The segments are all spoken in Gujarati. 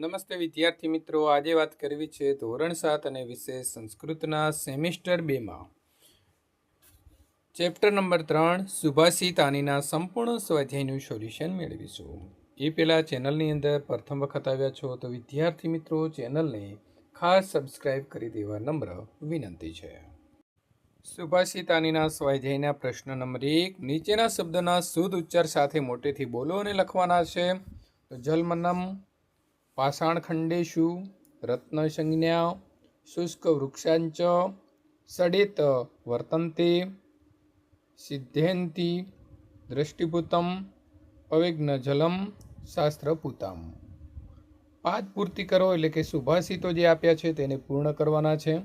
નમસ્તે વિદ્યાર્થી મિત્રો, આજે વાત કરવી છે ધોરણ સાત અને વિશેષ સંસ્કૃતના સેમિસ્ટર બેમાં. ચેપ્ટર નંબર ત્રણ સુભાષિત આનીના સંપૂર્ણ સ્વાધ્યાયનું સોલ્યુશન મેળવીશું. એ પહેલાં ચેનલની અંદર પ્રથમ વખત આવ્યા છો તો વિદ્યાર્થી મિત્રો, ચેનલને ખાસ સબસ્ક્રાઇબ કરી દેવા નમ્ર વિનંતી છે. સુભાષિત આનીના સ્વાધ્યાયના પ્રશ્ન નંબર એક, નીચેના શબ્દના શુદ્ધ ઉચ્ચાર સાથે મોટેથી બોલો અને લખવાના છે. તો જલમનમ પાષાણખંડેશુ રત્નસંજ્ઞા શુષ્ક વૃક્ષાંચ સડેત વર્તન્તે સિદ્ધેન્તિ દ્રષ્ટિભૂતમ અવિઘ્ન જલમ શાસ્ત્રપૂતમ પાદ પૂર્તિ કરો એટલે કે સુભાષિતો જે આપ્યા છે તેને પૂર્ણ કરવાના છે।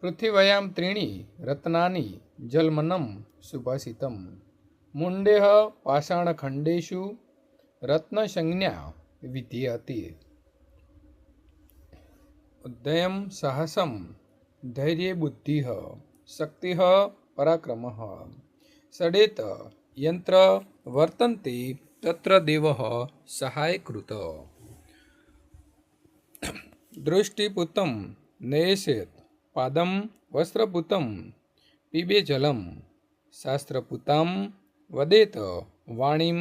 પૃથ્વીવયામ ત્રીણી રત્નાની જલમનમ સુભાષિતમ મુંડેહ પાષાણખંડેશુ રત્નસંજ્ઞા વિધીયતિ ઉદયમ સાહસમ ધૈર્ય બુદ્ધિ શક્તિ પરાક્રમ સડેત યંત્ર વર્તન્તે તત્ર દેવ સહાયકૃત દૃષ્ટિપૂતમ નયેશેત પાદમ વસ્ત્રપૂતમ પીબે જલમ શાસ્ત્રપૂતામ વદેત વાણીમ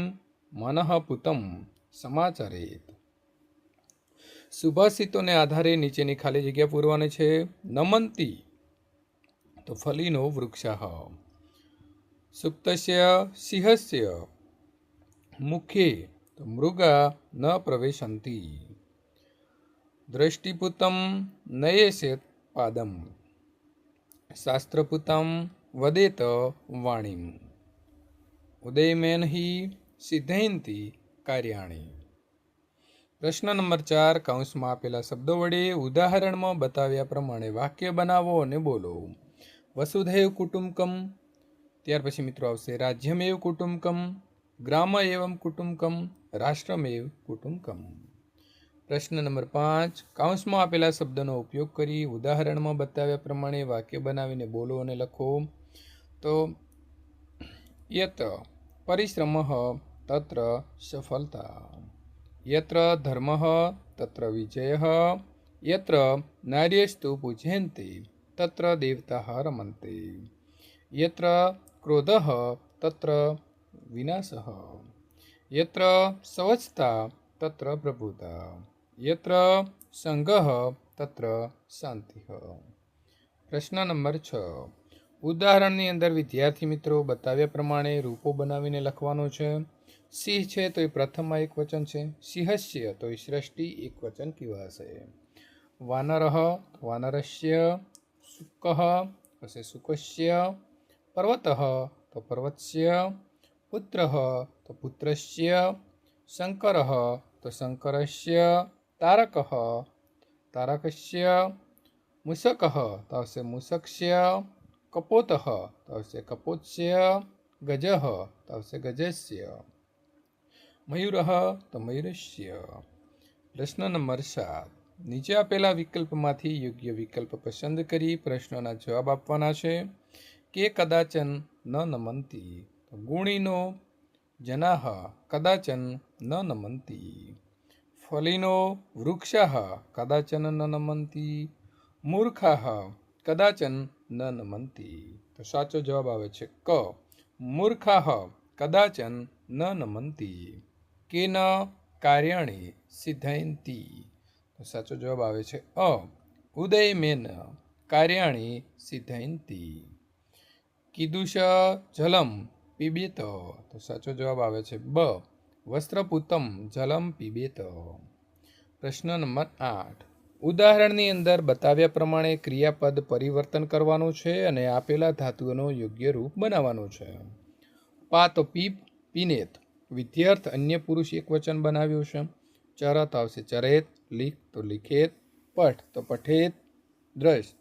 મનઃપૂતમ સમાચરેત સુભાષિતોને આધારે નીચેની ખાલી જગ્યા પૂરવાની છે. નમંતી. તો ફલીનો વૃક્ષ સુપ્તસ્ય સિંહસ્ય. મુખે. તો મૃગા ન પ્રવેશંતી. દ્રષ્ટિપુતમ નયેશેત પાદમ. શાસ્ત્રપુતમ વદેત વાણીમ. ઉદયમેન હિ સિદ્ધયંતી કાર્યાણી. પ્રશ્ન નંબર ચાર કૌંસમાં આપેલા શબ્દો વડે ઉદાહરણમાં બતાવ્યા પ્રમાણે વાક્ય બનાવો અને બોલો. વસુધૈવ કુટુંબકમ. ત્યાર પછી મિત્રો આવશે રાજ્યમેવ કુટુંબકમ ગ્રામ એવમ કુટુંબકમ, રાષ્ટ્રમેવ કુટુંબકમ. પ્રશ્ન નંબર પાંચ કૌંસમાં આપેલા શબ્દનો ઉપયોગ કરી ઉદાહરણમાં બતાવ્યા પ્રમાણે વાક્ય બનાવીને બોલો અને લખો. તો યત પરિશ્રમ તત્ર સફળતા યત્ર ધર્મ તત્ર વિજય યત્ર નાર્યસ્તુ પૂજયંતિ તત્ર દેવતા રમંતે યત્ર ક્રોધ તત્ર વિનાશ યત્ર સ્વચ્છતા તત્ર પ્રભુતા યત્ર સંઘ તત્ર શાંતિ પ્રશ્ન નંબર છ ઉદાહરણની અંદર વિદ્યાર્થી મિત્રો બતાવ્યા પ્રમાણે રૂપો બનાવીને લખવાનો છે। સિંહ છે તો એ પ્રથમમાં એક વચન છે. સિંહસ્ય તો એ સૃષ્ટિ એક વચન કહેવાશે વાનર, વાનરસ્ય સુક પછી સુકસ્ય પર્વત તો પર્વતસ્ય, પુત્ર તો પુત્રસ્ય, શંકર તો શંકરસ્ય, તારક, તારકસ્ય, મૂષક તો આવશે મૂષકસ્ય, કપોત તો આવશે કપોત્સ્ય, ગજ તો આવશે ગજસ્ય. મયુર તો મયુરસ્ય પ્રશ્ન નંબર સાત. નીચે આપેલા વિકલ્પમાંથી યોગ્ય વિકલ્પ પસંદ કરી પ્રશ્નોના જવાબ આપવાના છે. કે કદાચન ન નમંતી. ગુણીનો જનાહ કદાચન ન નમંતી. ફલિનો વૃક્ષાહ કદાચન ન નમંતી. મૂર્ખાહ કદાચન ન નમંતી. તો સાચો જવાબ આવે છે ક. મૂર્ખાહ કદાચન ન નમંતી. કેન કાર્યાણી સિદ્ધયંતી તો સાચો જવાબ આવે છે, અ ઉદય મેન કાર્યાણી સિદ્ધયંતી કીદુષ જલમ પીબેત. તો સાચો જવાબ આવે છે, બ વસ્ત્રપૂતમ જલમ પીબેત. પ્રશ્ન નંબર આઠ. ઉદાહરણની અંદર બતાવ્યા પ્રમાણે ક્રિયાપદ પરિવર્તન કરવાનું છે અને આપેલા ધાતુઓનો યોગ્ય રૂપ બનાવવાનું છે. પા તો પીપ પીનેત. વિદ્યાર્થ અન્ય પુરુષ એક વચન બનાવ્યું છે. ચરત આવશે ચરેત લીખ તો લિખેત, પઠ તો પઠેત, દ્રશ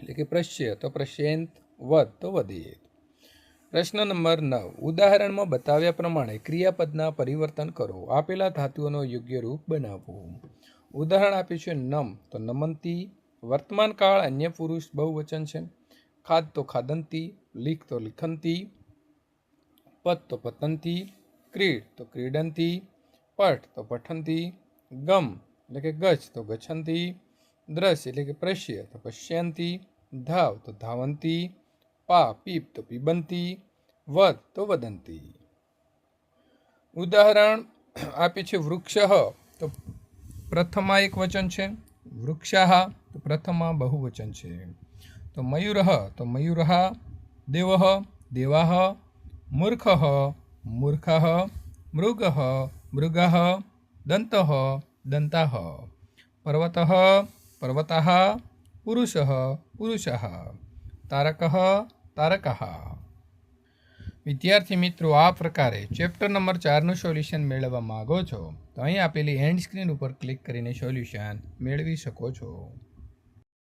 એટલે કે પ્રશ્ય તો પ્રશ્યંત વધ તો વધેત. પ્રશ્ન નંબર નવ. ઉદાહરણમાં બતાવ્યા પ્રમાણે ક્રિયાપદના પરિવર્તન કરો. આપેલા ધાતુઓનો યોગ્ય રૂપ બનાવવું ઉદાહરણ આપ્યું છે નમ. તો નમંતી, વર્તમાન કાળ અન્ય પુરુષ બહુવચન છે. ખાદ તો ખાદંતી લીખ તો લિખંતી, પદ તો પતંતી ક્રીડ તો ક્રીડંતી, પઠ તો પઠંતી, ગમ એટલે કે ગચ્છ તો ગચ્છંતી દ્રશ્ય એટલે કે પ્રશ્ય તો પશ્યંતી, ધાવ તો ધાવંતી, પા પીપ તો પીબંતી, વદ તો વદંતી. ઉદાહરણ આપે છે વૃક્ષ તો પ્રથમા એક વચન છે વૃક્ષા તો પ્રથમા બહુવચન છે. તો મયુર તો મયુર, દેવ દેવા મૂર્ખ મૂર્ખ, મૃગ મૃગ, દંત, દંતા. પર્વત પર્વત, પુરુષ પુરુષ. તારક તારક. વિદ્યાર્થી મિત્રો, આ પ્રકારે ચેપ્ટર નંબર ચારનું સોલ્યુશન મેળવવા માગો છો, તો અહીં આપેલી એન્ડ સ્ક્રીન ઉપર ક્લિક કરીને સોલ્યુશન મેળવી શકો છો.